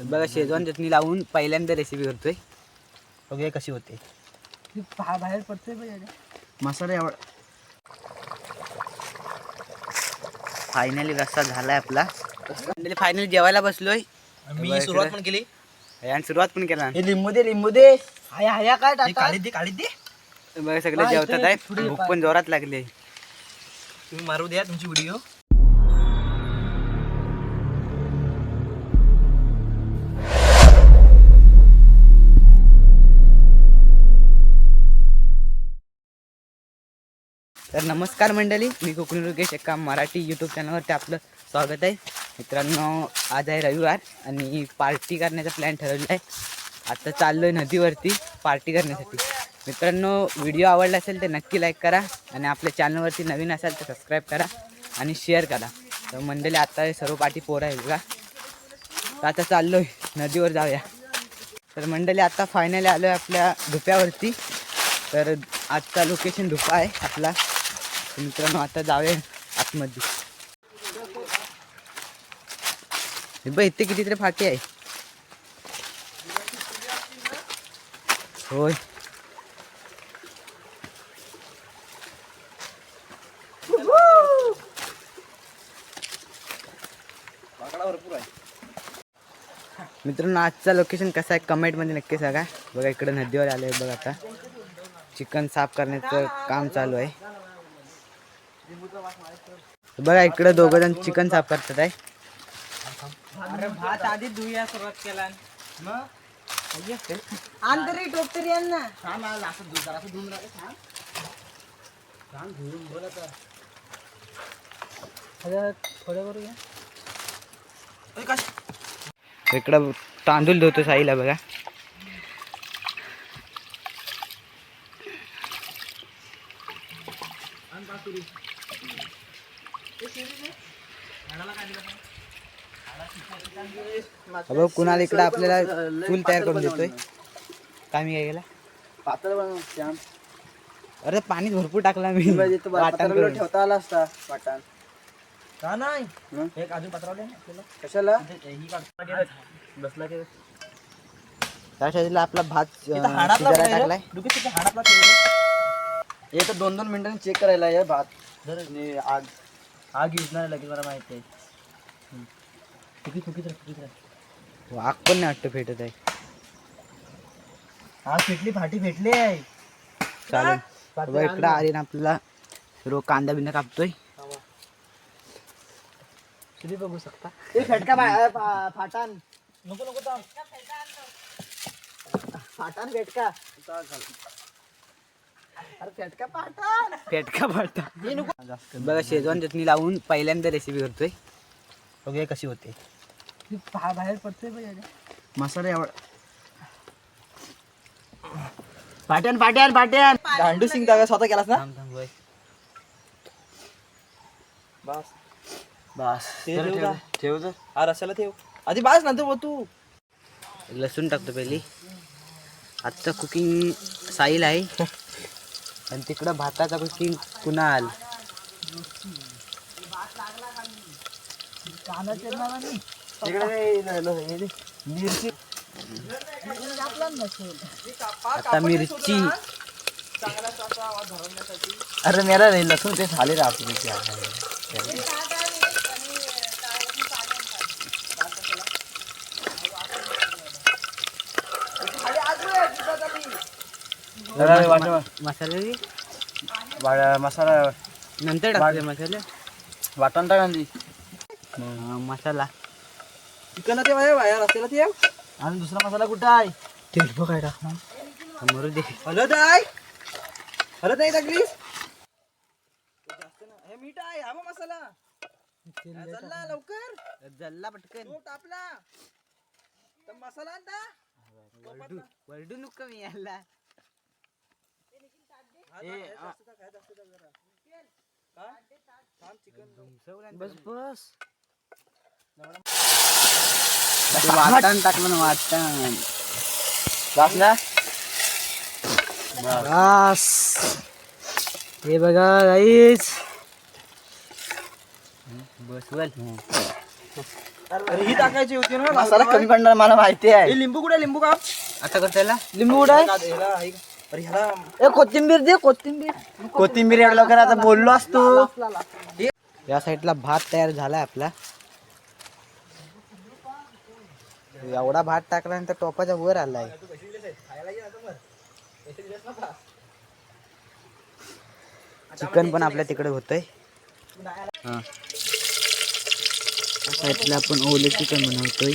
बघा शेजवान चटणी लावून पहिल्यांदा रेसिपी करतोय. बघूया कशी होते. बाहेर पडतोय मसाला एवढा. फायनली रस्ता झालाय आपला. फायनली जेवायला बसलोय. मी सुरुवात पण केली. आणि सुरुवात पण केला. लिंबू दे लिंबू दे हाया हाया काय काळी दे काळी दे. बघा सगळे जेवतात आहे. थोडी भूक पण जोरात लागली. तुम्ही मारू द्या तुमची व्हिडिओ तर नमस्कार मंडळी मी कोकणी लोकेश एका मराठी यूट्यूब चॅनलवरती आपलं स्वागत आहे. मित्रांनो आज आहे रविवार आणि पार्टी करण्याचा प्लॅन ठरवला आहे. आता चाललो आहे नदीवरती पार्टी करण्यासाठी. मित्रांनो व्हिडिओ आवडला असेल तर नक्की लाईक करा आणि आपल्या चॅनलवरती नवीन असाल तर सबस्क्राईब करा आणि शेअर करा. तर मंडळी आता सर्व पार्टी पोरं आहे बघा. तर आता चाललो आहे नदीवर जाऊया. तर मंडळी आता फायनली आलो आहे आपल्या धुप्यावरती. तर आजचा लोकेशन धुपा आहे आपला. मित्रांनो आता जाऊया आतमध्ये. बघ इथे कितीतरी फाटी आहे. होय. मित्रांनो आजचा लोकेशन कसं आहे? कमेंटमध्ये नक्की सांगा. बघा इकडे नदीवर आलं आहे बघा आता. चिकन साफ करण्याचं काम चालू आहे. बघा इकडे दोघं जण चिकन साफ करतात आहे. अरे भात आधी धुया सुरुवात केला आण तरी टोप तरी आण ना. थोडं करूया इकडं तांदूळ धुतो साईला बघा. बघ कुणाला इकडं आपल्याला चूल तयार करून देतोय. काय मी काय केला? पातळ बनव श्याम अरे पाणी भरपूर टाकला मी वाटण करून. ठेवता आला असता वाटण. का नाही? एक अजून पत्रावले कशाला? बसला की त्या आपला भात शिजायला? टाकलाय. हाडातला ठेवलं. हे तर दोन दोन मिनिटांनी चेक करायला आहे भात. आणि आग. आग युजणार लगेच मला माहिती आहे. फुकी फुकीत राह फुकीत राह वाघ पण नाही वाटतं भेटत आहे. आग फेटली फाटी फेटली आहे. चालेल. बघा इकडं आली ना आपल्याला सर्व कांदा बिंदा कापतोय. तुम्ही बघू शकता. ते फेटका फाटान. नको नको थांब. फाटान फाटान पेटका पडता बघा शेजवान चटणी लावून पहिल्यांदा रेसिपी करतोय. बघूया कशी होते. बाहेर पडतोय मसाला एवढा. फाट्यान फाट्यान फाट्यान दांडू सिंग का स्वतः केलास ना. बस. ठेव ठेव जा. ठेव जा. हा रस्याला ठेव. आधी बास नंतर बघ तू. लसूण टाकतो पहिली. आजचं कुकिंग साईल आहे. आणि तिकडं भाताचा कुकिंग कुणाल? मिरची. आता मिरची. अरे मेरा लसूण ते झाले मसाले मसाला नंतर टाकले मसाले? वाटण टाक हा, मसाला. चिकन ते बाहेर रस्त्याला ते आणि दुसरा मसाला कुठं आहे? तेल बघाय टाक मरू दे. हळद आहे. हळद नाही टाकलीस हे मीठ आहे हा मग मसाला. लवकर. जल्ला पटकन. तो टापला तर मसाला आणता. वरडू वरडू नको मी याला. बस बस. वाटण टाकलं वाटण. बस ना बस. हे बघा गाईच बसवल अरे ही टाकायची होती ना मसाला कमी पडणार मला माहिती आहे. हे लिंबू कुठे लिंबू का? आता त्याला लिंबू कुठं अरे ह्याला. ए कोथिंबीर दे कोथिंबीर. कोथिंबीर एवढं लवकर आता बोललो असतो. या साईडला भात तयार झालाय आपला. एवढा भात टाकल्यानंतर टोपाच्या वर आलाय. चिकन पण आपल्या तिकडे होतंय. हा. साईडला आपण ओले चिकन बनवतोय.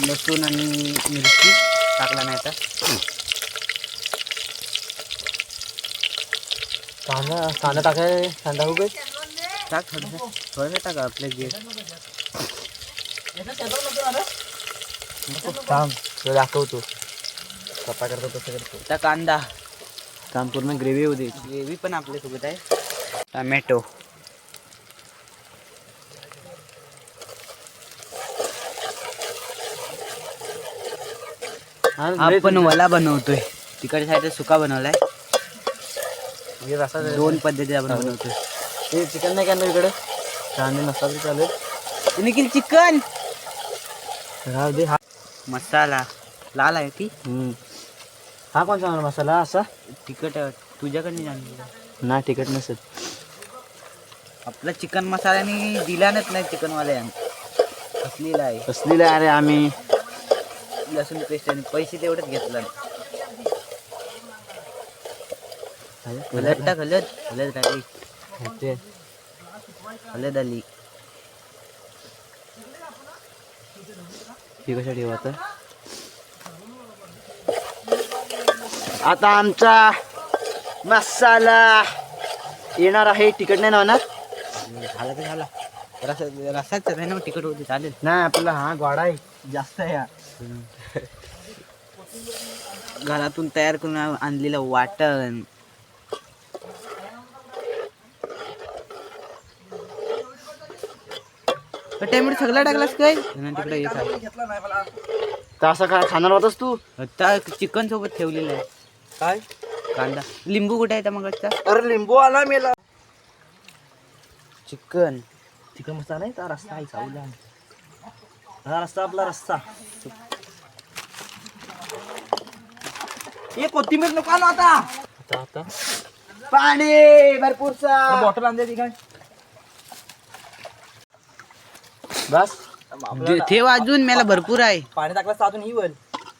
लसूण आणि मिरची टाकला नाही आता कांदा कांदा टाकाय कांदा उभे टाक थोडंसं थोडंसं टाका आपल्या जे थांब तुला दाखवतो कपा करतो तसं करतो। आता कांदा काम पूर्ण ग्रेव्ही होऊ दे ग्रेव्ही पण आपल्यासोबत आहे. टमॅटो आपण वला बनवतोय. तिकडे साईड सुका बनवलाय. रसा दोन पद्धती आपण बनवतोय ते चिकन नाही करणार इकडे? कांदे नसला तरी चालेल तुम्ही किती चिकन राहू दे हा. मसाला. लाल आहे ती. हा कोणता म्हणा मसाला असा? तिखट तुझ्याकडे जाणलं नाही तिखट नसेल. आपला चिकन मसाल्याने दिलानच नाही चिकनवाल्या असलेला आहे. कसलीला अरे आम्ही. लसूण पेस्ट आणि पैसे तेवढेच घेतला. हलद टाक हलद हलद टाकली ते हलद आली ही कशा ठेवा आता आमचा मसाला येणार आहे तिखट नाही ना होणार झाला तर झाला रसा रसाच आहे ना तिखट होते चालेल नाही आपला हा गोडा आहे जास्त आहे हा घरातून तयार करून आणलेलं वाटण टॅमॅटो सगळा टाकलास काय? तिकडे येत आहे. तर असं काय खाणार होतास तू? आता चिकन सोबत ठेवलेलं आहे. काय? कांदा. लिंबू कुठे आहे मग अरे लिंबू आला मेला. चिकन चिकन मसाला नाही तर रस्ता आहे चावला हा रस्ता आपला रस्ता हे कोथिंबीर नको आणू आता. आता आता. पाणी भरपूरसा बॉटल आणते ती काय? बस. ठेव अजून मला भरपूर आहे. पाणी टाकलं अजून ही वल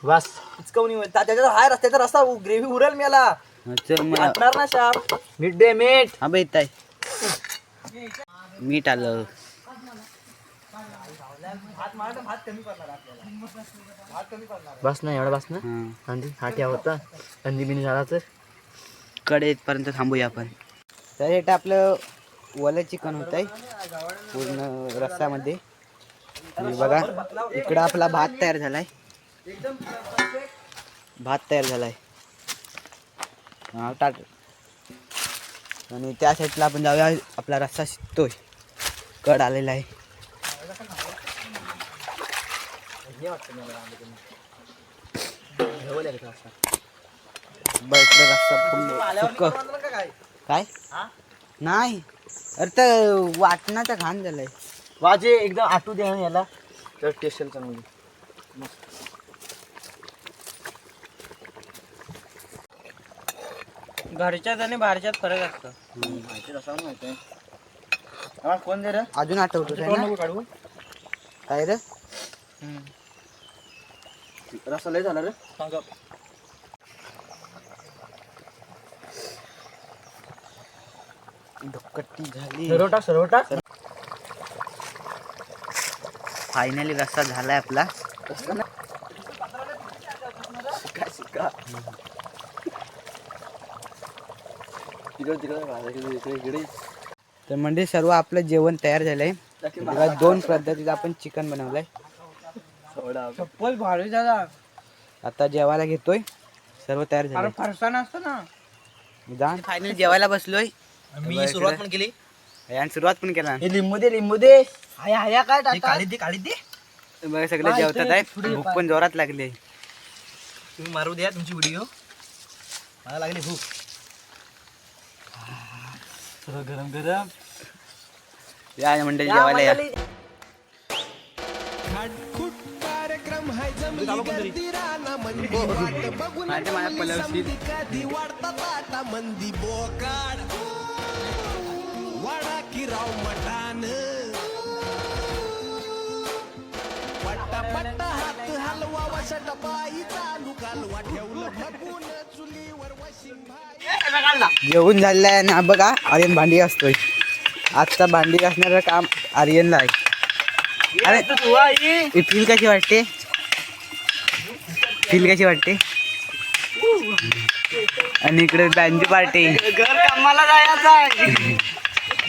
बस. इचकवून येईल त्याच्यात हाय रस्त्याचा रस्ता ग्रेव्ही उरेल मेला. चल मला वाटणार ना शाप. मीठ दे मीठ हा बाई आहे मीठ आलं. बस ना एवढा बस ना हा. अंडी हा ठेवा होता. अंडी बिनी झाला तर. कडेपर्यंत थांबूया आपण. तर हे आपलं वलं चिकन होत आहे पूर्ण रस्सामध्ये आणि बघा इकडं आपला भात तयार झालाय. भात तयार झालाय. हा टाक. आणि त्या साईडला आपण जाऊया आपला रस्सा शिजतोय कड आलेला आहे. काय? नाही. अरे तर वाटणाचा घाण झालाय. वाजे एकदम आटू दे ना याला. तर टेस्ट चांगली. घरच्यात आणि बाहेरच्यात फरक असतो. माहिती रसावर माहिती आहे? हा, कोण दे रे? अजून आठवतो काय ना? काढू. काय रे? रसा लय झाला रे. झाली सर्व टाक सर्व टाक फायनली रस्सा झालाय आपला. तर म्हणजे सर्व आपलं जेवण तयार झालंय. दोन पद्धतीचं आपण चिकन बनवलंय. चप्पल भारी झाला. आता जेवायला घेतोय. सर्व तयार झालंय. फरसाण असतं ना. फायनल जेवायला बसलोय. मी सुरुवात पण केली. आणि सुरुवात पण केला. हे लिंबू दे लिंबू दे. हाया हाया काय काळी दे काळी दे. बघा सगळे जेवतात आहे. भूक पण जोरात लागली. आहे. तुम्ही मारू द्या तुमची व्हिडिओ. मला लागली भूक. सर्व गरम गरम. या मंडळी जेवायला या. माझ्या माझ्या पलवशील कधी वाढतात आता मंदी बोकाड वाडा की राव मटान. पट्टा पट्टा हात हलवा वसट बाई चालू कालवा ठेवलं बघून चुलीवर वशिंग भाई. जेवून झालेलं आहे हा बघा आर्यन भांडी घासतोय आजचा भांडी घासणारं काम आर्यनला आहे. अरे फील कशी वाटते? फील कशी वाटते? आणि इकडे बँडी पार्टी. घर कामाला जायचं आहे.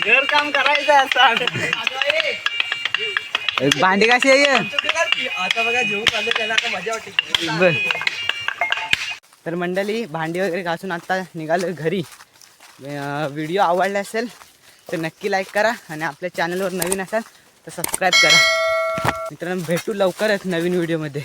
घर काम करायचं भांडी कशी आहे? आता बघा जेवू चाललं त्याला आता मजा वाटते. बर. तर मंडळी भांडी वगैरे घासून आता निघालो घरी. व्हिडिओ आवडला असेल तर नक्की लाईक करा आणि आपल्या चॅनलवर नवीन असाल तर सबस्क्राईब करा. मित्रांनो भेटू लवकरच नवीन व्हिडिओमध्ये